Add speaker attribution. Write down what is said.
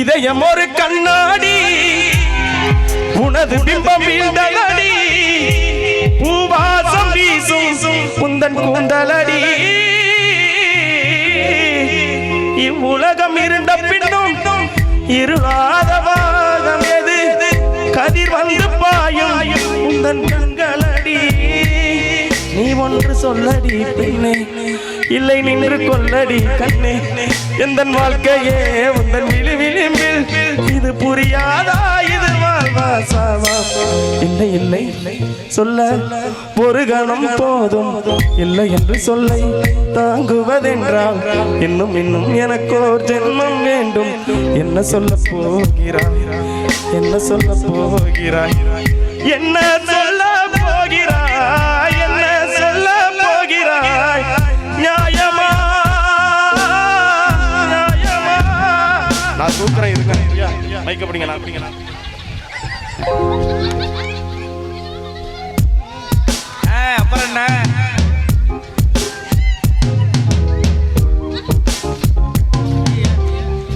Speaker 1: இதயம் ஒரு கண்ணாடி. உனது பிம்பம் வீண்டலடி பூவாசம் வீசும் குந்தன் கூந்தலடி. இவ்வுலகம் இருண்ட பின்னும் இருளாத வாதம் எது? கதிர் வந்து பாயும் குந்தன் கண்களடி. நீ ஒன்று சொல்லடி பெண்ணே. இல்லை நின்று கொல்லடி கண்ணே. எந்த வாழ்க்கையே உந்தன் விழி புரியாதா இது? இல்லை இல்லை. சொல்ல ஒரு கணம் போதும். இல்லை என்று சொல்ல தாங்குவதென்றால் இன்னும் இன்னும் எனக்கோர் ஜென்மம் வேண்டும். என்ன சொல்ல போகிறாய்? என்ன சொல்ல போகிறாய்? என்ன நான் தூக்குறேன் இருங்க மைக்க பிடிங்க நான்.